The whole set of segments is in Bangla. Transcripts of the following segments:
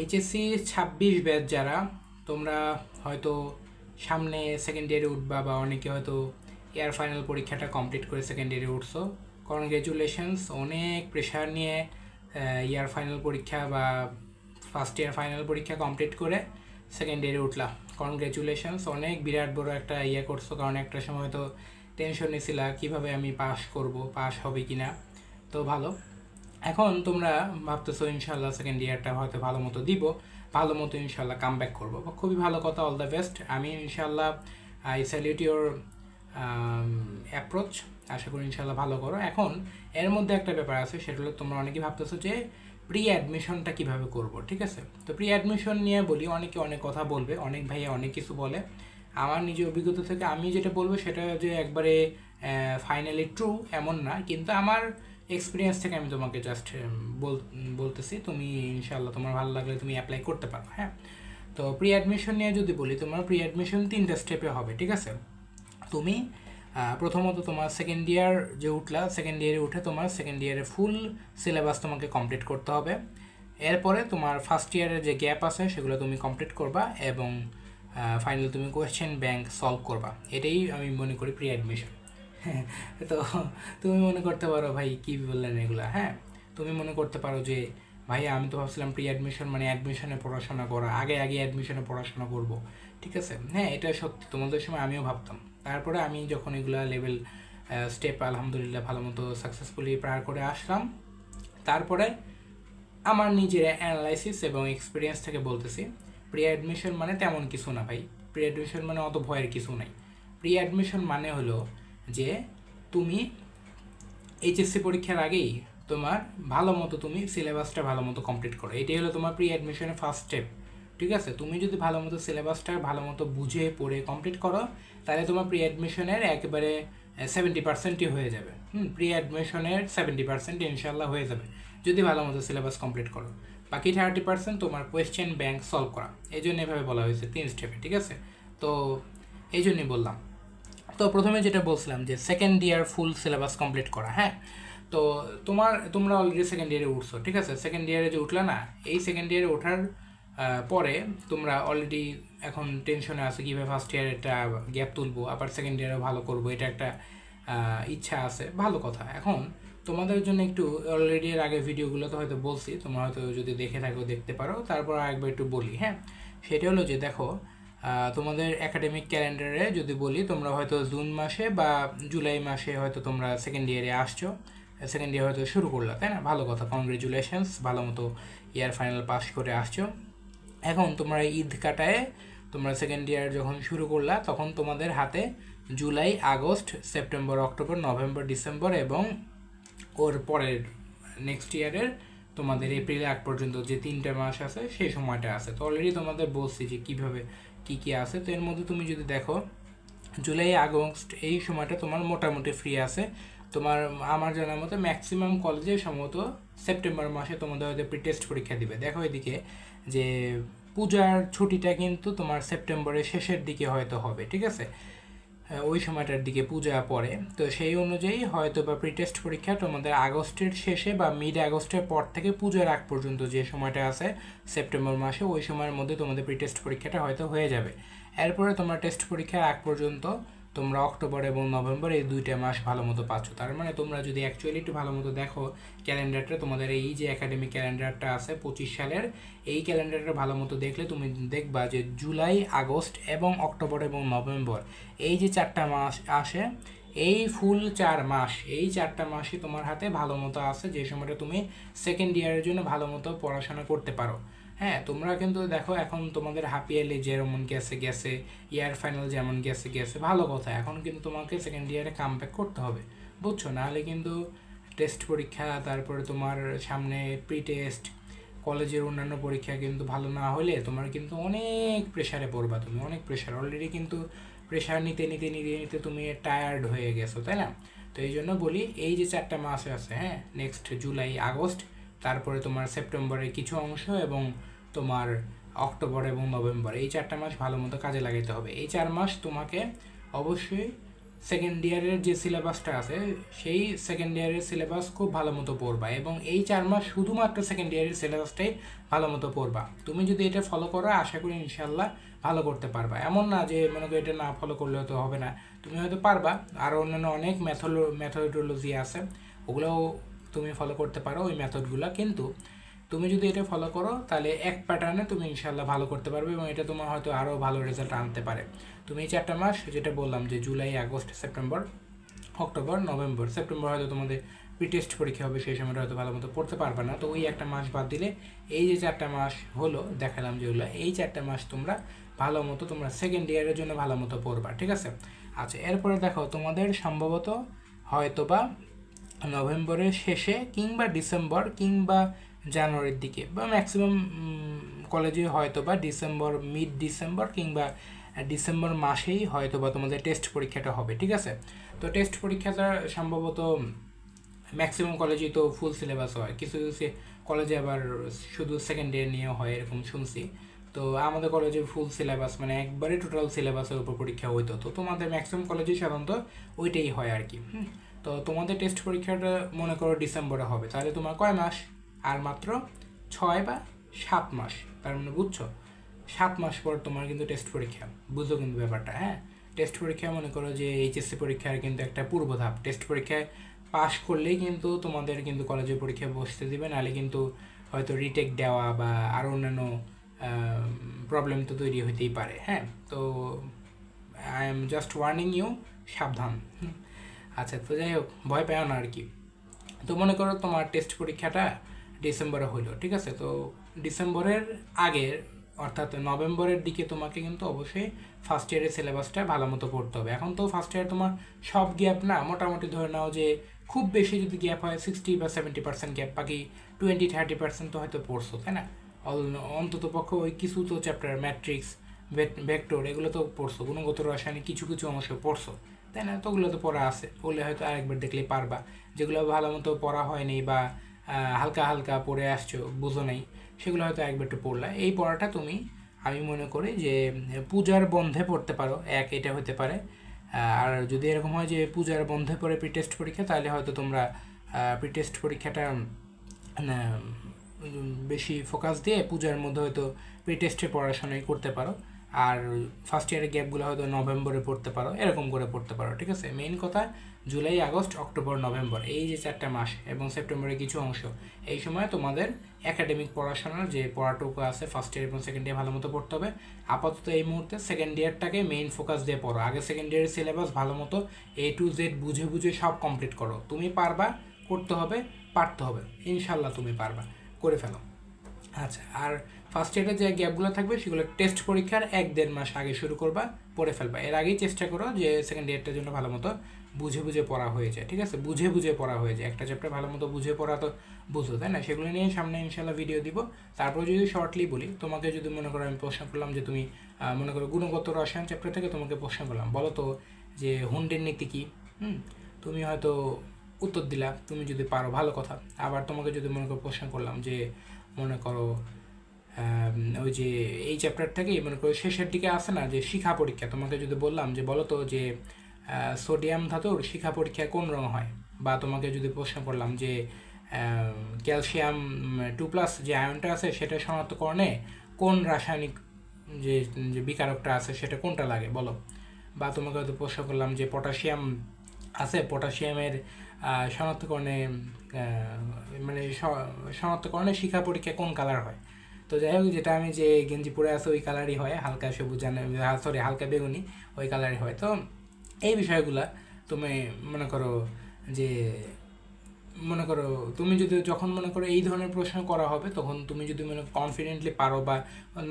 এইচএসসি ছাব্বিশ ব্যাচ যারা, তোমরা হয়তো সামনে সেকেন্ড ইয়ারে উঠবা বা অনেকে হয়তো এয়ার ফাইনাল পরীক্ষাটা কমপ্লিট করে সেকেন্ড ইয়ারে উঠছো। কনগ্রেচুলেশনস অনেক প্রেশার নিয়ে ইয়ার ফাইনাল পরীক্ষা বা ফার্স্ট ইয়ার ফাইনাল পরীক্ষা কমপ্লিট করে সেকেন্ড ইয়ারে উঠলা। কনগ্রেচুলেশনস অনেক বিরাট বড় একটা ইয়ে করছ, কারণ একটা সময় তো টেনশন নিছিলা কীভাবে আমি পাস করব পাস হবে কি না তো ভালো। এখন তোমরা ভাবতেছো ইনশাল্লাহ সেকেন্ড ইয়ারটা হয়তো ভালো মতো দিব, ভালো মতো ইনশাল্লাহ কাম ব্যাক করব। খুবই ভালো কথা অল দ্য বেস্ট আমি ইনশাল্লাহ আই স্যালিউট ইউর অ্যাপ্রোচ আশা করি ইনশাল্লাহ ভালো করো। এখন এর মধ্যে একটা ব্যাপার আছে, সেটা হলো তোমরা অনেকেই ভাবতেছো যে প্রি অ্যাডমিশনটা কীভাবে করব, ঠিক আছে? তো প্রি অ্যাডমিশন নিয়ে বলি, অনেকে অনেক কথা বলবে, অনেক ভাইয়া অনেক কিছু বলে। আমার নিজের অভিজ্ঞতা থেকে আমি যেটা বলব, সেটা যে একবারে ফাইনালি ট্রু এমন না, কিন্তু আমার এক্সপিরিয়েন্স থেকে আমি তোমাকে জাস্ট বল বলতেছি, তুমি ইনশাল্লাহ তোমার ভালো লাগলে তুমি অ্যাপ্লাই করতে পারো হ্যাঁ? তো প্রি অ্যাডমিশন নিয়ে যদি বলি, তোমার প্রি অ্যাডমিশন তিনটা স্টেপে হবে, ঠিক আছে? তুমি প্রথমত তোমার সেকেন্ড ইয়ার যে উঠলা সেকেন্ড ইয়ারে উঠে তোমার সেকেন্ড ইয়ারে ফুল সিলেবাস তোমাকে কমপ্লিট করতে হবে। এরপরে তোমার ফার্স্ট ইয়ারের যে গ্যাপ আছে, সেগুলো তুমি কমপ্লিট করবা এবং ফাইনাল তুমি কোয়েশ্চেন ব্যাংক সলভ করবা। এটাই আমি মনে করি প্রি অ্যাডমিশন তো তুমি মনে করতে পারো ভাই কী বললেন এগুলা হ্যাঁ? তুমি মনে করতে পারো যে ভাই আমি তো ভাবছিলাম প্রি অ্যাডমিশন মানে অ্যাডমিশনে পড়াশোনা করা, আগে আগে অ্যাডমিশনে পড়াশোনা করব, ঠিক আছে? হ্যাঁ এটা সত্যি, তোমাদের সময় আমিও ভাবতাম। তারপরে আমি যখন এগুলা লেভেল স্টেপ আলহামদুলিল্লাহ ভালো মতো সাকসেসফুলি পার করে আসলাম, তারপরে আমার নিজের অ্যানালাইসিস এবং এক্সপিরিয়েন্স থেকে বলতেছি প্রি অ্যাডমিশন মানে তেমন কিছু না ভাই। প্রি অ্যাডমিশন মানে অত ভয়ের কিছু নাই। প্রি অ্যাডমিশন মানে হলো যে তুমি এইচএসসি পরীক্ষার আগেই তোমার ভালো মতো তুমি সিলেবাসটা ভালো মতো কমপ্লিট করো। এটাই হলো তোমার প্রি অ্যাডমিশনের ফার্স্ট স্টেপ ঠিক আছে? তুমি যদি ভালো মতো সিলেবাসটা ভালো মতো বুঝে, পড়ে কমপ্লিট করো, তাহলে তোমার প্রি অ্যাডমিশনের একেবারে সেভেন্টি পার্সেন্টই হয়ে যাবে। হুম প্রি অ্যাডমিশনের সেভেন্টি পার্সেন্ট ইনশাল্লাহ হয়ে যাবে, যদি ভালো মতো সিলেবাস কমপ্লিট করো। বাকি থার্টি পার্সেন্ট তোমার কোয়েশ্চেন ব্যাংক সলভ করা। এই জন্য এভাবে বলা হয়েছে তিন স্টেপে ঠিক আছে? তো এই জন্যই বললাম। তো প্রথমে যেটা বলছিলাম যে second year full syllabus complete করা হ্যাঁ? তো তোমার, তোমরা অলরেডি সেকেন্ড ইয়ারে উঠছো, ঠিক আছে? সেকেন্ড ইয়ারে যে উঠলা না, এই সেকেন্ড ইয়ারে ওঠার পরে তোমরা অলরেডি এখন টেনশনে আছে কীভাবে ফার্স্ট ইয়ার একটা গ্যাপ তুলবো, আবার সেকেন্ড ইয়ারে ভালো করব, এটা একটা ইচ্ছা আছে, ভালো কথা। এখন তোমাদের জন্য একটু অলরেডি এর আগে ভিডিওগুলো তো হয়তো বলছি, তোমরা হয়তো যদি দেখে থাকো, দেখতে পারো, তারপর আরেকবার একটু বলি হ্যাঁ? সেটা হলো যে দেখো তোমাদের একাডেমিক ক্যালেন্ডারে যদি বলি, তোমরা হয়তো জুন মাসে বা জুলাই মাসে হয়তো তোমরা সেকেন্ড ইয়ারে আসছো। সেকেন্ড ইয়ার হয়তো শুরু করলা, তাই না? ভালো কথা কংগ্রেচুলেশনস ভালো মতো ইয়ার ফাইনাল পাস করে আসছো। এখন তোমরা ঈদ কাটায়, তোমরা সেকেন্ড ইয়ার যখন শুরু করলা, তখন তোমাদের হাতে July, August, September, October, November, December এবং ওর পরের নেক্সট ইয়ারের তোমাদের এপ্রিল আগ পর্যন্ত যে তিনটে মাস আছে, সেই সময়টা আছে। তো অলরেডি তোমাদের বলছি যে কীভাবে কী কি আছে, তো এর মধ্যে তুমি যদি দেখো, জুলাই, আগস্ট এই সময়টা তোমার মোটামুটি ফ্রি আছে। তোমার আমার জানার মতো ম্যাক্সিমাম কলেজে সম্ভবত সেপ্টেম্বর মাসে তোমাদের হয়তো প্রি টেস্ট পরীক্ষা দিবে। দেখো এদিকে যে পূজার ছুটিটা কিন্তু তোমার সেপ্টেম্বরের শেষের দিকে হয়তো হবে, ঠিক আছে? ওই সময়টার দিকে পূজা পড়ে। তো সেই অনুযায়ী হয়তো বা প্রি টেস্ট পরীক্ষা তোমাদের আগস্টের শেষে বা মিড আগস্টের পর থেকে পূজার আগ পর্যন্ত যে সময়টা আছে, সেপ্টেম্বর মাসে, ওই সময়ের মধ্যে তোমাদের প্রি টেস্ট পরীক্ষাটা হয়তো হয়ে যাবে। এরপরে তোমার টেস্ট পরীক্ষার আগ পর্যন্ত তোমরা অক্টোবর এবং নভেম্বর এই দুইটা মাস ভালো মতো পাচ্ছ। তার মানে তোমরা যদি অ্যাকচুয়ালি একটু ভালো মতো দেখো ক্যালেন্ডারটা, তোমাদের এই যে একাডেমিক ক্যালেন্ডারটা আছে পঁচিশ সালের, এই ক্যালেন্ডারটা ভালো মতো দেখলে তুমি দেখবা যে জুলাই, আগস্ট এবং অক্টোবর এবং নভেম্বর, এই যে চারটা মাস আসে, এই ফুল চার মাস, এই চারটা মাসই তোমার হাতে ভালো মতো আছে যে সময়টা তুমি সেকেন্ড ইয়ারের জন্য ভালো মতো পড়াশোনা করতে পারো। হ্যাঁ তোমরা কিন্তু দেখো এখন তোমাদের হাফ যেমন গেছে গেছে ইয়ার ফাইনাল যেমন গেছে গেছে, ভালো কথা। এখন কিন্তু তোমাকে সেকেন্ড ইয়ারে কাম করতে হবে, বুঝছ? নাহলে কিন্তু টেস্ট পরীক্ষা, তারপরে তোমার সামনে প্রি টেস্ট কলেজের অন্যান্য পরীক্ষা কিন্তু ভালো না হলে তোমার কিন্তু অনেক প্রেশারে পড়বা তুমি, অনেক প্রেশার অলরেডি কিন্তু প্রেশার নিতে নিতে নিতে নিতে তুমি টায়ার্ড হয়ে গেছো, তাই না? তো এই জন্য বলি, এই যে চারটা মাস আছে হ্যাঁ নেক্সট জুলাই আগস্ট তারপরে তোমার সেপ্টেম্বরের কিছু অংশ এবং তোমার অক্টোবর এবং নভেম্বর, এই চারটা মাস ভালো মতো কাজে লাগাইতে হবে। এই চার মাস তোমাকে অবশ্যই সেকেন্ড ইয়ারের যে সিলেবাসটা আছে, সেই সেকেন্ড ইয়ারের সিলেবাস খুব ভালো মতো পড়বা এবং এই চার মাস শুধুমাত্র সেকেন্ড ইয়ারের সিলেবাসটাই ভালো মতো পড়বা। তুমি যদি এটা ফলো করো, আশা করি ইনশাল্লাহ ভালো করতে পারবা। এমন না যে মনে করো এটা না ফলো করলে তো হবে না। তুমি হয়তো পারবা। আর অন্যান্য অনেক মেথড মেথডোলজি আছে। ওগুলোও তুমি ফলো করতে পারো ওই মেথডগুলো কিন্তু তুমি যদি এটা ফলো করো, তাহলে এক প্যাটার্নে তুমি ইনশাল্লাহ ভালো করতে পারবে এবং এটা তোমার হয়তো আরও ভালো রেজাল্ট আনতে পারে। তুমি এই চারটা মাস যেটা বললাম যে July August September October November September হয়তো তোমাদের টেস্ট পরীক্ষা হবে, সেই সময়টা হয়তো ভালো মতো পড়তে পারবে না। তো ওই একটা মাস বাদ দিলে এই যে চারটা মাস হলো, দেখালাম যে যেগুলো এই চারটা মাস তোমরা ভালো মতো, তোমরা সেকেন্ড ইয়ারের জন্য ভালো মতো পড়বা, ঠিক আছে? আচ্ছা এরপরে দেখো, তোমাদের সম্ভবত হয়তোবা নভেম্বরের শেষে কিংবা ডিসেম্বর কিংবা জানুয়ারির দিকে বা ম্যাক্সিমাম কলেজে হয়তো বা ডিসেম্বর মিড ডিসেম্বর কিংবা ডিসেম্বর মাসেই হয়তো বা তোমাদের টেস্ট পরীক্ষাটা হবে, ঠিক আছে? তো টেস্ট পরীক্ষাটা সম্ভবত ম্যাক্সিমাম কলেজেই তো ফুল সিলেবাস হয়। কিছু কিছু কলেজে আবার শুধু সেকেন্ড ইয়ার নিয়ে হয় এরকম শুনছি। তো আমাদের কলেজে ফুল সিলেবাস মানে একবারে টোটাল সিলেবাসের উপর পরীক্ষা হইতো। তো তোমাদের ম্যাক্সিমাম কলেজে সাধারণত ওইটাই হয় আর কি। তো তোমাদের টেস্ট পরীক্ষাটা মনে করো ডিসেম্বরে হবে, তাহলে তোমার কয় মাস? আর মাত্র ছয় বা সাত মাস। তার মানে বুঝছ? সাত মাস পর তোমার কিন্তু টেস্ট পরীক্ষা। বুঝো কিন্তু ব্যাপারটা হ্যাঁ? টেস্ট পরীক্ষা মনে করো যে এইচএসসি পরীক্ষার কিন্তু একটা পূর্ব ধাপ টেস্ট পরীক্ষায় পাশ করলেই কিন্তু তোমাদের কিন্তু কলেজের পরীক্ষায় বসতে দিবে। নাহলে কিন্তু হয়তো রিটেক দেওয়া বা আরও অন্যান্য প্রবলেম তো তৈরি হতেই পারে হ্যাঁ? তো I am just warning you সাবধান। আচ্ছা তো যাই হোক, ভয় পেও না আর কি। তো মনে করো তোমার টেস্ট পরীক্ষাটা ডিসেম্বরে হইল, ঠিক আছে? তো ডিসেম্বরের আগের অর্থাৎ নভেম্বরের দিকে তোমাকে কিন্তু অবশ্যই ফার্স্ট ইয়ারের সিলেবাসটা ভালো মতো পড়তে হবে। এখন তো ফার্স্ট ইয়ার তোমার সব গ্যাপ না, মোটামুটি ধরে নাও যে খুব বেশি যদি গ্যাপ হয় সিক্সটি বা সেভেন্টি পার্সেন্ট গ্যাপ বাকি টোয়েন্টি থার্টি পার্সেন্ট তো হয়তো পড়ছো, তাই না? অন্তত পক্ষে ওই কিছু তো চ্যাপ্টার ম্যাট্রিক্স ভেক্টর এগুলো তো পড়ছো, গুণগত রসায়নিক কিছু কিছু অংশ পড়ছো, তাই না? তো ওগুলো তো পড়া আছে, ওগুলো হয়তো আরেকবার দেখলে পারবা। যেগুলো ভালো মতো পড়া হয়নি বা হালকা হালকা পড়ে আসছো, বুঝো নাই, সেগুলো হয়তো একবার একটু পড়লা। এই পড়াটা তুমি, আমি মনে করি যে, পূজার বন্ধে পড়তে পারো, এক এটা হতে পারে। আর যদি এরকম হয় যে, পূজার বন্ধে পড়ে প্রি টেস্ট পরীক্ষা, তাহলে হয়তো তোমরা প্রি টেস্ট পরীক্ষাটা বেশি ফোকাস দিয়ে পূজার মধ্যে হয়তো প্রি টেস্টে পড়াশোনাই করতে পারো। আর ফার্স্ট ইয়ারের গ্যাপগুলো হয়তো নভেম্বরে পড়তে পারো, এরকম করে পড়তে পারো, ঠিক আছে? মেইন কথা জুলাই আগস্ট অক্টোবর নভেম্বর এই যে চারটা মাস এবং সেপ্টেম্বরের কিছু অংশ, এই সময় তোমাদের একাডেমিক পড়াশোনার যে পড়াটুকু আছে ফার্স্ট ইয়ার এবং সেকেন্ড ইয়ার ভালো মতো পড়তে হবে। আপাতত এই মুহূর্তে সেকেন্ড ইয়ারটাকে মেইন ফোকাস দিয়ে পড়ো। আগে সেকেন্ড ইয়ারের সিলেবাস ভালো মতো এ টু জেড বুঝে বুঝে সব কমপ্লিট করো। তুমি পারবা, করতে হবে, পারতে হবে। ইনশাল্লাহ তুমি পারবা। করে ফেলো। আচ্ছা আর ফার্স্ট ইয়ারের যে গ্যাপগুলো থাকবে, সেগুলো টেস্ট পরীক্ষার এক দেড় মাস আগে শুরু করবা, পড়ে ফেলবা। এর আগেই চেষ্টা করো যে সেকেন্ড ইয়ারটার জন্য ভালো মতো বুঝে বুঝে পড়া হয়ে যায়, ঠিক আছে? বুঝে বুঝে পড়া হয়ে যায়। একটা চ্যাপ্টার ভালো মতো বুঝে পড়া তো বুঝো, তাই না? সেগুলো নিয়ে সামনে ইনশাল্লাহ ভিডিও দিব। তারপর যদি শর্টলি বলি, তোমাকে যদি মনে করো আমি প্রশ্ন করলাম যে তুমি মনে করো গুণগত রসায়ন চ্যাপ্টার থেকে তোমাকে প্রশ্ন করলাম, বলো তো যে হুন্ডের নীতি কী? হুম? তুমি হয়তো উত্তর দিলা, তুমি যদি পারো, ভালো কথা। আবার তোমাকে যদি মনে করো প্রশ্ন করলাম যে, মনে করো ওই যে এই চ্যাপ্টার থেকে মনে করো শেষের দিকে আসে না, যে শিখা পরীক্ষা, তোমাকে যদি বললাম যে বলো তো যে সোডিয়াম ধাতুর শিখা পরীক্ষা কোন রঙ হয়? বা তোমাকে যদি প্রশ্ন করলাম যে ক্যালসিয়াম টু প্লাস যে আয়নটা আছে সেটা শনাক্তকরণে কোন রাসায়নিক, যে যে বিকারকটা আছে সেটা কোনটা লাগে, বলো? বা তোমাকে হয়তো প্রশ্ন করলাম যে পটাশিয়াম আছে পটাশিয়ামের শনাক্তকরণে মানে শনাক্তকরণে শিখা পরীক্ষা কোন কালার হয়? তো যাই হোক, যেটা আমি যে গেঞ্জি পরে আছে, ওই কালারই হয়, হালকা সবুজ সরি হালকা বেগুনি, ওই কালারই হয়। তো এই বিষয়গুলা তুমি মনে করো যে, মনে করো তুমি যদি যখন মনে করো এই ধরনের প্রশ্ন করা হবে, তখন তুমি যদি মনে কনফিডেন্টলি পারো বা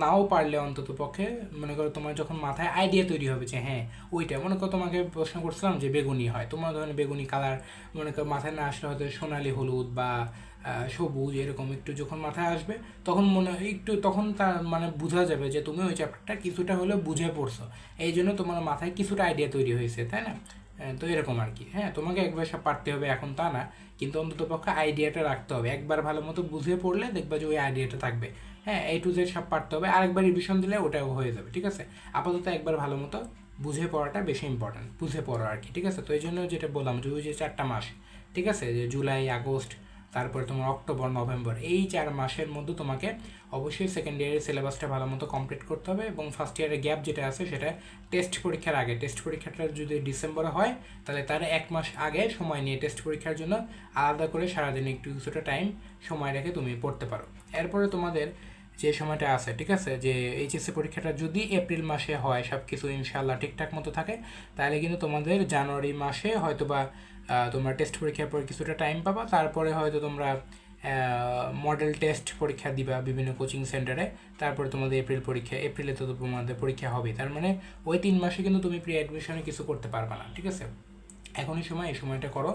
নাও পারলে অন্তত পক্ষে, মনে করো তোমার যখন মাথায় আইডিয়া তৈরি হবে যে হ্যাঁ ওইটা, মনে করো তোমাকে প্রশ্ন করছিলাম যে, বেগুনি হয়। তোমার ধরনের বেগুনি কালার মনে করো মাথায় না আসলে হয়তো সোনালি, হলুদ বা সবুজ এরকম একটু যখন মাথায় আসবে, তখন মনে একটু তখন তার মানে বোঝা যাবে যে তুমি ওই চ্যাপ্টারটা কিছুটা হলেও বুঝে পড়ছো। এই জন্য তোমার মাথায় কিছুটা আইডিয়া তৈরি হয়েছে, তাই না? তো এরকম আর কি। হ্যাঁ তোমাকে একবার সব পারতে হবে এখন তা না, কিন্তু অন্তত পক্ষে আইডিয়াটা রাখতে হবে। একবার ভালো মতো বুঝে পড়লে দেখবা যে ওই আইডিয়াটা থাকবে। হ্যাঁ এই টু জেড সব পারতে হবে। আরেকবার রিভিশন দিলে ওটাও হয়ে যাবে, ঠিক আছে? আপাতত একবার ভালো মতো বুঝে পড়াটা বেশি ইম্পর্ট্যান্ট বুঝে পড়া আর কি, ঠিক আছে? তো এই জন্য যেটা বললাম যে ওই যে চারটা মাস, ঠিক আছে? যে জুলাই, আগস্ট তারপরে তোমার অক্টোবর, নভেম্বর, এই চার মাসের মধ্যে তোমাকে অবশ্যই সেকেন্ড ইয়ারের সিলেবাসটা ভালো মতো কমপ্লিট করতে হবে এবং ফার্স্ট ইয়ারের গ্যাপ যেটা আছে সেটা টেস্ট পরীক্ষার আগে টেস্ট পরীক্ষাটা যদি ডিসেম্বরে হয়, তাহলে তার এক মাস আগে সময় নিয়ে টেস্ট পরীক্ষার জন্য আলাদা করে সারাদিন একটু কিছুটা টাইম সময় রেখে তুমি পড়তে পারো। এরপরে তোমাদের যে সময়টা আছে, ঠিক আছে? যে এইচএসসি পরীক্ষাটা যদি এপ্রিল মাসে হয় সব কিছু ইনশাল্লাহ ঠিকঠাক মতো থাকে, তাহলে কিন্তু তোমাদের জানুয়ারি মাসে হয়তো বা তোমরা টেস্ট পরীক্ষার পর কিছুটা টাইম পাবা। তারপরে হয়তো তোমরা মডেল টেস্ট পরীক্ষা দিবা বিভিন্ন কোচিং সেন্টারে তারপরে তোমাদের এপ্রিল পরীক্ষা এপ্রিলে তো তোমাদের পরীক্ষা হবে। তার মানে ওই তিন মাসে কিন্তু তুমি প্রি অ্যাডমিশনে কিছু করতে পারবে না, ঠিক আছে? এখনই সময়, এই সময়টা করো।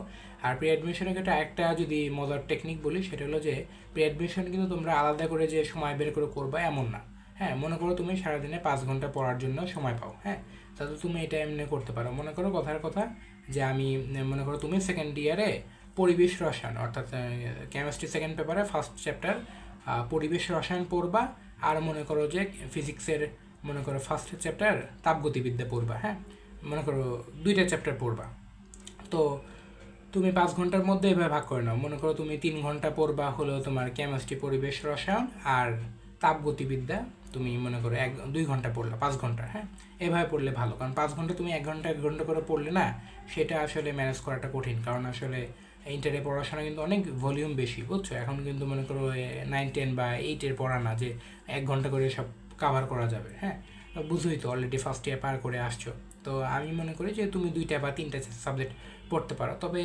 আর প্রি অ্যাডমিশনের ক্ষেত্রে একটা যদি মজার টেকনিক বলি, সেটা হলো যে প্রি অ্যাডমিশন কিন্তু তোমরা আলাদা করে যে সময় বের করে করবা এমন না। হ্যাঁ মনে করো তুমি সারাদিনে পাঁচ ঘণ্টা পড়ার জন্য সময় পাও হ্যাঁ? তাহলে তুমি এটা এমনি করতে পারো। মনে করো কথার কথা যে আমি মনে করো তুমি সেকেন্ড ইয়ারে পরিবেশ রসায়ন, অর্থাৎ কেমিস্ট্রি সেকেন্ড পেপারে ফার্স্ট চ্যাপ্টার পরিবেশ রসায়ন পড়বা, আর মনে করো যে ফিজিক্সের মনে করো ফার্স্ট চ্যাপ্টার তাপগতিবিদ্যা পড়বা হ্যাঁ? মনে করো দুইটা চ্যাপ্টার পড়বা। তো তুমি পাঁচ ঘণ্টার মধ্যে এভাবে ভাগ করে নাও। মনে করো তুমি তিন ঘণ্টা পড়বা হলো তোমার কেমিস্ট্রি পরিবেশ রসায়ন আর তাপগতিবিদ্যা। তুমি মনে করো এক, দুই ঘণ্টা পড়লে, পাঁচ ঘণ্টা হ্যাঁ? এভাবে পড়লে ভালো, কারণ পাঁচ ঘণ্টা তুমি এক ঘণ্টা এক ঘণ্টা করে পড়লে না, সেটা আসলে ম্যানেজ করাটা কঠিন, কারণ আসলে ইন্টারে পড়াশোনা কিন্তু অনেক ভলিউম বেশি, বুঝছ? এখন কিন্তু মনে করো নাইন টেন বা এইটের পড়া না, যে এক ঘণ্টা করে সব কাভার করা যাবে হ্যাঁ? বুঝোই তো অলরেডি ফার্স্ট ইয়ার পার করে আসছো। তো আমি মনে করি যে তুমি দুইটা বা তিনটা সাবজেক্ট পড়তে পারো, তবে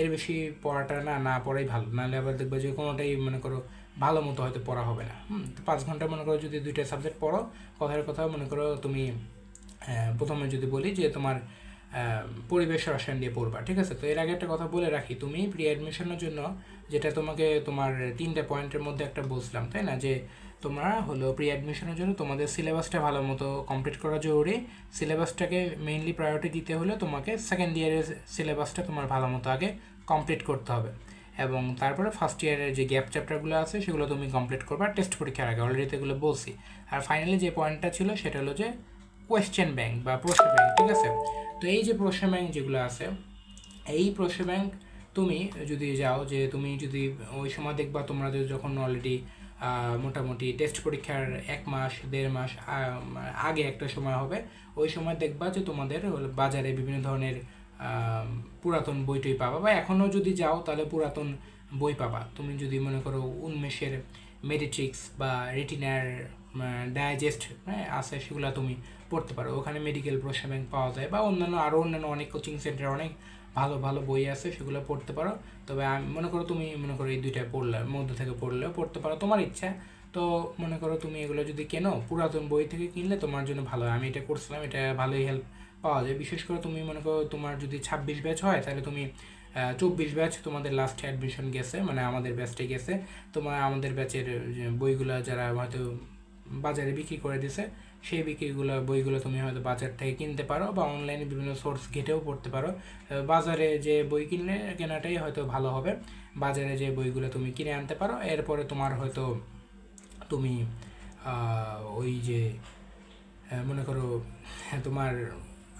এর বেশি পড়াটা না না পড়াই ভালো, নাহলে আবার দেখবে যে কোনোটাই মনে করো ভালো মতো হয়তো পড়া হবে না। হুম পাঁচ ঘণ্টা মনে করো যদি দুইটা সাবজেক্ট পড়ো, কথার কথা মনে করো তুমি প্রথমে যদি বলি যে তোমার পরিবেশ রসায়ন দিয়ে পড়বা, ঠিক আছে? তো এর আগে একটা কথা বলে রাখি, তুমি প্রি অ্যাডমিশনের জন্য যেটা তোমাকে তোমার তিনটে পয়েন্টের মধ্যে একটা বলছিলাম, তাই না? যে তোমরা হলো প্রি অ্যাডমিশনের জন্য তোমাদের সিলেবাসটা ভালো মতো কমপ্লিট করা জরুরি। সিলেবাসটাকে মেইনলি প্রায়োরিটি দিতে হলে তোমাকে সেকেন্ড ইয়ারের সিলেবাসটা তোমার ভালো মতো আগে কমপ্লিট করতে হবে। এবং তারপরে ফার্স্ট ইয়ারের যে গ্যাপ চ্যাপ্টারগুলো আছে, সেগুলো তুমি কমপ্লিট করবে টেস্ট পরীক্ষার আগে অলরেডি এগুলো বলছি। আর ফাইনালি যে পয়েন্টটা ছিল, সেটা হলো যে কোয়েশ্চেন ব্যাংক বা প্রশ্ন ব্যাংক ঠিক আছে? তো এই যে প্রশ্ন ব্যাংক যেগুলো আছে, এই প্রশ্ন ব্যাংক তুমি যদি যাও, যে তুমি যদি ওই সময় দেখবা তোমরা যখন অলরেডি মোটামুটি টেস্ট পরীক্ষার এক মাস, দেড় মাস আগে একটা সময় হবে, ওই সময় দেখবা যে তোমাদের বাজারে বিভিন্ন ধরনের পুরাতন বইটই পাবা। বা এখনও যদি যাও, তাহলে পুরাতন বই পাবা। তুমি যদি মনে করো উন্মেষের মেডিট্রিক্স বা রেটিনার ডাইজেস্ট হ্যাঁ আছে, সেগুলো তুমি পড়তে পারো। ওখানে মেডিকেল প্রশ্ন ব্যাংক পাওয়া যায়। বা অন্যান্য আরও অন্যান্য অনেক কোচিং সেন্টার অনেক ভালো ভালো বই আছে, সেগুলো পড়তে পারো। তবে আমি, মনে করো তুমি, মনে করো এই দুইটা পড়লে, মধ্যে থেকে পড়লেও পড়তে পারো। তোমার ইচ্ছা, তো মনে করো তুমি এগুলো যদি কেনো, পুরাতন বই থেকে কিনলে তোমার জন্য ভালো হয়। আমি এটা করছিলাম, এটা ভালোই হেল্প পাওয়া যায়। বিশেষ করে তুমি মনে করো তোমার যদি ছাব্বিশ ব্যাচ হয়, তাহলে তুমি চব্বিশ ব্যাচ তোমাদের লাস্ট অ্যাডমিশন গেছে মানে আমাদের ব্যাচটে গেছে। তোমার আমাদের ব্যাচের বইগুলো যারা হয়তো বাজারে বিক্রি করে দিছে, সেই বিক্রিগুলো বইগুলো তুমি হয়তো বাজার থেকে কিনতে পারো বা অনলাইনে বিভিন্ন সোর্স ঘেটেও পড়তে পারো। বাজারে যে বই কিনলে, কেনাটাই হয়তো ভালো হবে। বাজারে যে বইগুলো তুমি কিনে আনতে পারো, এরপরে তোমার হয়তো তুমি ওই যে মনে করো, তোমার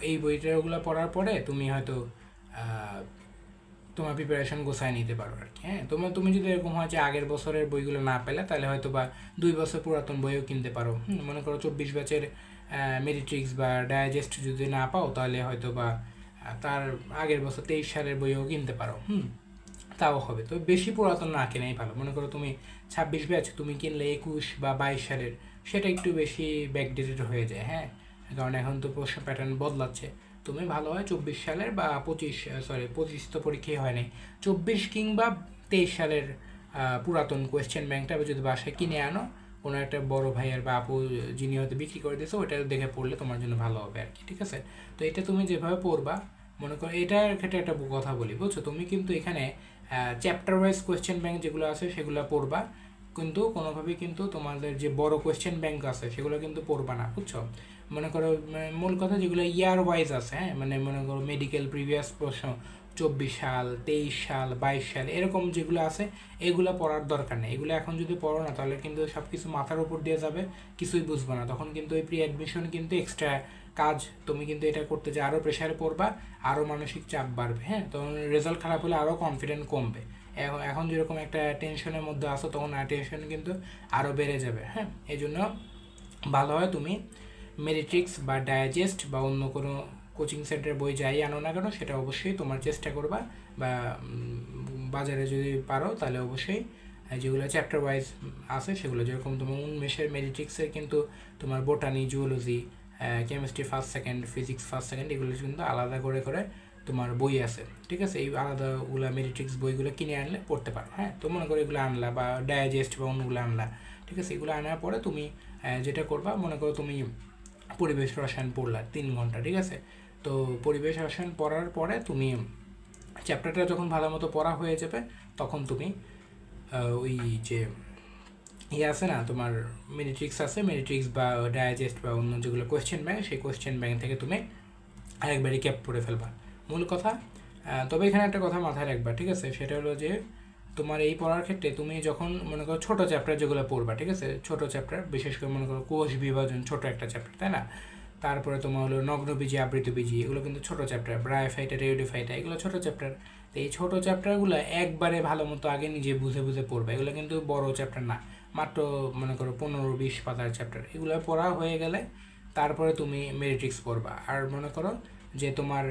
এই বইটাগুলো পড়ার পরে তুমি হয়তো তোমার প্রিপারেশন গোছায় নিতে পারো আর কি। হ্যাঁ তোমার, তুমি যদি এরকম হয় যে আগের বছরের বইগুলো না পেলে, তাহলে হয়তো বা দুই বছর পুরাতন বইও কিনতে পারো। মনে করো চব্বিশ ব্যাচের মেডিট্রিক্স বা ডাইজেস্ট যদি না পাও, তাহলে হয়তো বা তার আগের বছর তেইশ সালের বইও কিনতে পারো। হুম, তাও হবে। তো বেশি পুরাতন না কেনাই ভালো। মনে করো তুমি ছাব্বিশ ব্যাচ, তুমি কিনলে একুশ বা বাইশ সালের, সেটা একটু বেশি ব্যাকডেটেড হয়ে যায়। হ্যাঁ কারণ এখন তো প্রশ্ন প্যাটার্ন বদলাচ্ছে। তুমি ভালো হয় চব্বিশ সালের বা পঁচিশ সরি পঁচিশ তো পরীক্ষাই হয়নি। চব্বিশ কিংবা তেইশ সালের পুরাতন কোয়েশ্চেন ব্যাংকটা যদি বাসায় কিনে আনো, কোনো একটা বড় ভাইয়ের বা আপু, যিনি হয়তো বিক্রি করে দিয়েছে, ওইটা দেখে পড়লে তোমার জন্য ভালো হবে আর কি, ঠিক আছে? তো এটা তুমি যেভাবে পড়বা, মনে করো এটার ক্ষেত্রে একটা কথা বলি, বুঝছ? তুমি কিন্তু এখানে চ্যাপ্টার ওয়াইজ কোয়েশ্চেন ব্যাংক যেগুলো আছে, সেগুলো পড়বা। কিন্তু কোনোভাবেই কিন্তু তোমাদের যে বড় কোয়েশ্চেন ব্যাংক আছে, সেগুলো কিন্তু পড়বা না, বুঝছ? মনে করো মূল কথা যেগুলো ইয়ার ওয়াইজ আছে হ্যাঁ? মানে মনে করো মেডিকেল প্রিভিয়াস প্রশ্ন, চব্বিশ সাল, তেইশ সাল, বাইশ সাল, এরকম যেগুলো আছে, এগুলো পড়ার দরকার নেই। এগুলো এখন যদি পড়ো না, তাহলে কিন্তু সব কিছু মাথার উপর দিয়ে যাবে, কিছুই বুঝবে না। তখন কিন্তু এই প্রি অ্যাডমিশন কিন্তু এক্সট্রা কাজ, তুমি কিন্তু এটা করতে যে আরও প্রেশারে পড়বা আরও মানসিক চাপ বাড়বে হ্যাঁ? তখন রেজাল্ট খারাপ হলে আরও কনফিডেন্ট কমবে। এখন এখন যেরকম একটা টেনশনের মধ্যে আসো তখন টেনশন কিন্তু আরও বেড়ে যাবে হ্যাঁ? এই জন্য ভালো হয় তুমি মেরিট্রিক্স বা ডায়াজেস্ট বা অন্য কোনো কোচিং সেন্টার বই যাই আনো না কেন, সেটা অবশ্যই তোমার চেষ্টা করবা বা বাজারে যদি পারো, তাহলে অবশ্যই যেগুলো চ্যাপ্টার ওয়াইজ আছে, সেগুলো যেরকম তোমার উন্মেষের মেরিট্রিক্সের কিন্তু তোমার botany zoology chemistry first second physics first second এগুলো কিন্তু আলাদা করে করে তোমার বই আছে, ঠিক আছে? এই আলাদাগুলো মেরিট্রিক্স বইগুলো কিনে আনলে পড়তে পারো হ্যাঁ? তো মনে করো এগুলো আনলা বা ডায়াজেস্ট বা অন্যগুলো আনলা, ঠিক আছে? এগুলো আনার পরে তুমি যেটা করবা, মনে করো তুমি পরিবেশ রসায়ন পড়লা তিন ঘণ্টা, ঠিক আছে? তো পরিবেশ রসায়ন পড়ার পরে তুমি চ্যাপ্টারটা যখন ভালো মতো পড়া হয়ে যাবে, তখন তুমি ওই যে ইয়ে আছে না, তোমার মেরিট্রিক্স আছে মেরিট্রিক্স বা ডায়াজেস্ট বা অন্য যেগুলো কোয়েশ্চেন ব্যাংক সেই কোয়েশ্চেন ব্যাংক থেকে তুমি আরেকবারই ক্যাপ পড়ে ফেলবা। মূল কথা। তবে এখানে একটা কথা মাথায় রাখবা, ঠিক আছে? সেটা হলো যে, তোমার এই পড়ার ক্ষেত্রে তুমি যখন, মনে করো, ছোটো চ্যাপ্টার যেগুলো পড়বা, ঠিক আছে? ছোটো চ্যাপ্টার বিশেষ করে মনে করো কোষ বিভাজন ছোট একটা চ্যাপ্টার তাই না? তারপরে তোমার হলো নগ্নবীজি আবৃতবীজি এগুলো কিন্তু ছোটো চ্যাপ্টার ব্রায়োফাইটা রেডিওফাইটা এগুলো ছোটো চ্যাপ্টার তো এই ছোটো চ্যাপ্টারগুলো একবারে ভালো মতো আগে নিজে বুঝে বুঝে পড়বে। এগুলো কিন্তু বড় চ্যাপ্টার না, মাত্র মনে করো পনেরো বিশ পাতার চ্যাপ্টার এগুলো পড়া হয়ে গেলে তারপরে তুমি মেরিট্রিক্স পড়বা। আর মনে করো যে তোমার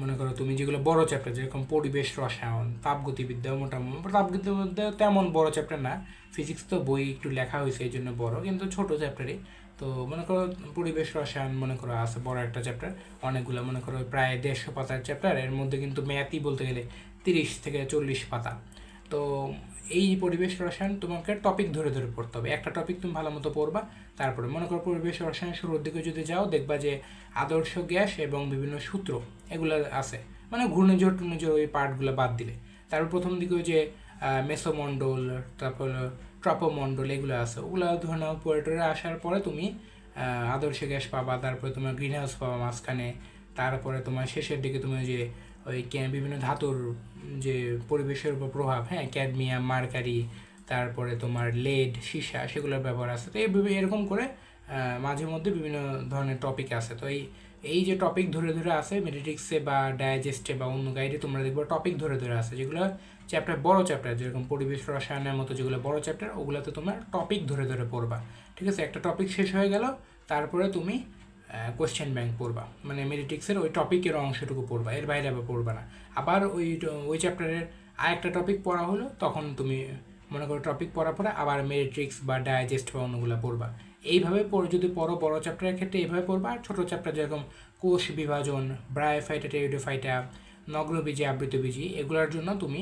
মনে করো তুমি যেগুলো বড় চ্যাপ্টার যেরকম পরিবেশ রসায়ন, তাপগতিবিদ্যা মোটামুটি তাপগতিবিদ্যা তেমন বড় চ্যাপ্টার না ফিজিক্স তো বই একটু লেখা হয়েছে, এই জন্য বড়, কিন্তু ছোট চ্যাপ্টারই তো মনে করো পরিবেশ রসায়ন মনে করো আছে বড় একটা চ্যাপ্টার অনেকগুলো মনে করো প্রায় দেড়শো পাতার চ্যাপ্টার এর মধ্যে কিন্তু ম্যাথই বলতে গেলে তিরিশ থেকে চল্লিশ পাতা। তো এই পরিবেশ রসায়ন তোমাকে টপিক ধরে ধরে পড়তে হবে। একটা টপিক তুমি ভালো মতো পড়বা, তারপরে মনে করো পরিবেশ রসায়ন শুরুর দিকে যদি যাও, দেখবা যে আদর্শ গ্যাস এবং বিভিন্ন সূত্র এগুলো আছে। মানে ঘূর্ণিঝড় টুর্ণিঝড় ওই পার্টগুলো বাদ দিলে। তারপর প্রথম দিকে যে মেসোমণ্ডল, তারপর ট্রপোমণ্ডল এগুলো আছে, ওগুলো ধরে নাও পড়ে টরে আসার পরে তুমি আদর্শ গ্যাস পাবা, তারপরে তোমার গ্রিন হাউস পাবা মাঝখানে, তারপরে তোমার শেষের দিকে তুমি যে, ওই বিভিন্ন ধাতুর যে পরিবেশের উপর প্রভাব হ্যাঁ ক্যাডমিয়াম, মার্কারি, তারপরে তোমার লেড, সীসা, সেগুলোর ব্যবহার আছে। তো এই এরকম করে মাঝে মধ্যে বিভিন্ন ধরনের টপিক আছে। তো এই এই যে টপিক ধরে ধরে আছে মেডিটিক্সে বা ডায়াজেস্টে বা অন্য গাইডে তোমরা দেখবে টপিক ধরে ধরে আছে। যেগুলো চ্যাপ্টার বড় চ্যাপ্টার যেরকম পরিবেশ রসায়নের মতো যেগুলো বড় চ্যাপ্টার ওগুলোতে তোমার টপিক ধরে ধরে পড়বা। ঠিক আছে? একটা টপিক শেষ হয়ে গেল, তারপরে তুমি কোয়েশ্চেন ব্যাংক পড়বা। মানে মেডিটিক্সের ওই টপিকের অংশটুকু পড়বা, এর বাইরে আবার পড়বা না। আবার ওই ওই চ্যাপ্টারের আরেকটা টপিক পড়া হলো, তখন তুমি মনে করো টপিক পড়ার পরে আবার মেরিট্রিক্স বা ডায়াজেস্ট বা অন্যগুলো পড়বা। এইভাবে পড়ে, যদি পড়ো বড় চ্যাপ্টারের ক্ষেত্রে এইভাবে পড়বা, আর ছোটো চ্যাপ্টার যেরকম কোষ বিভাজন ব্রায়োফাইটা টেরিডোফাইটা নগ্নবীজি, আবৃতবীজি, এগুলোর জন্য তুমি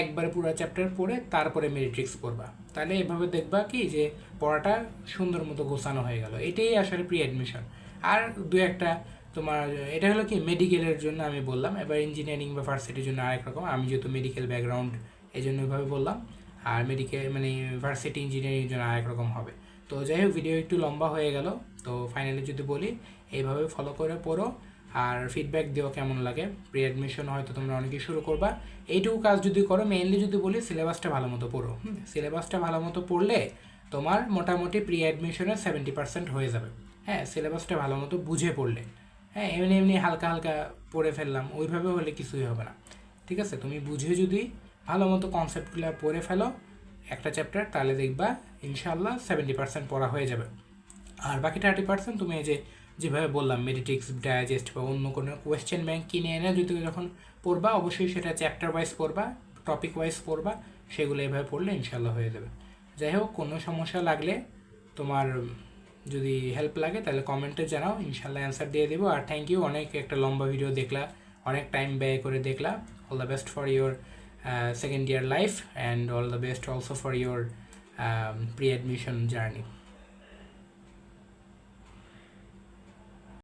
একবার পুরো চ্যাপ্টার পড়ে তারপরে মেরিট্রিক্স পড়বা। তাহলে এভাবে দেখবা কি যে পড়াটা সুন্দর মতো গোছানো হয়ে গেল। এটাই আসলে প্রি অ্যাডমিশন আর দু একটা তোমার, এটা হলো কি মেডিকেলের জন্য আমি বললাম, এবার ইঞ্জিনিয়ারিং বা ভার্সিটির জন্য আরেক রকম, আমি যেহেতু মেডিকেল ব্যাকগ্রাউন্ড এই জন্য ওইভাবে বললাম, আর মেডিকেল মানে ভার্সিটি ইঞ্জিনিয়ারিং জন্য আরেক রকম হবে। তো যাই হোক ভিডিও একটু লম্বা হয়ে গেল, তো ফাইনালি যদি বলি, এইভাবে ফলো করে পড়ো, আর ফিডব্যাক দিও কেমন লাগে। প্রি অ্যাডমিশন হয়তো তোমরা অনেকেই শুরু করবা। এইটুকু কাজ যদি করো মেইনলি যদি বলি সিলেবাসটা ভালো মতো পড়ো। সিলেবাসটা ভালো মতো পড়লে তোমার মোটামুটি প্রি অ্যাডমিশনে সেভেন্টি পার্সেন্ট হয়ে যাবে। হ্যাঁ সিলেবাসটা ভালো মতো বুঝে পড়লে। হ্যাঁ এমনি এমনি হালকা হালকা পড়ে ফেললাম, ওইভাবে হলে কিছুই হবে না। ঠিক আছে? তুমি বুঝে যদি ভালো মতো কনসেপ্টগুলো পড়ে ফেলো, একটা চ্যাপ্টার তাহলে দেখবা ইনশাল্লাহ সেভেন্টি পার্সেন্ট পড়া হয়ে যাবে। আর বাকি থার্টি পার্সেন্ট তুমি এই যে, যেভাবে বললাম মেডিটিক্স ডায়াজেস্ট বা অন্য কোনো কোয়েশ্চেন ব্যাংক কিনে এনে যদি তুমি যখন পড়বা, অবশ্যই সেটা চ্যাপ্টার ওয়াইজ পড়বা টপিক ওয়াইজ পড়বা, সেগুলো এভাবে পড়লে ইনশাল্লাহ হয়ে যাবে। যাই হোক, কোনো সমস্যা লাগলে তোমার যদি হেল্প লাগে, তাহলে কমেন্টে জানাও ইনশাল্লাহ অ্যান্সার দিয়ে দেবো। আর থ্যাংক ইউ অনেক একটা লম্বা ভিডিও দেখলা, অনেক টাইম ব্যয় করে দেখলা। All the best for your second year life and all the best also for your pre admission journey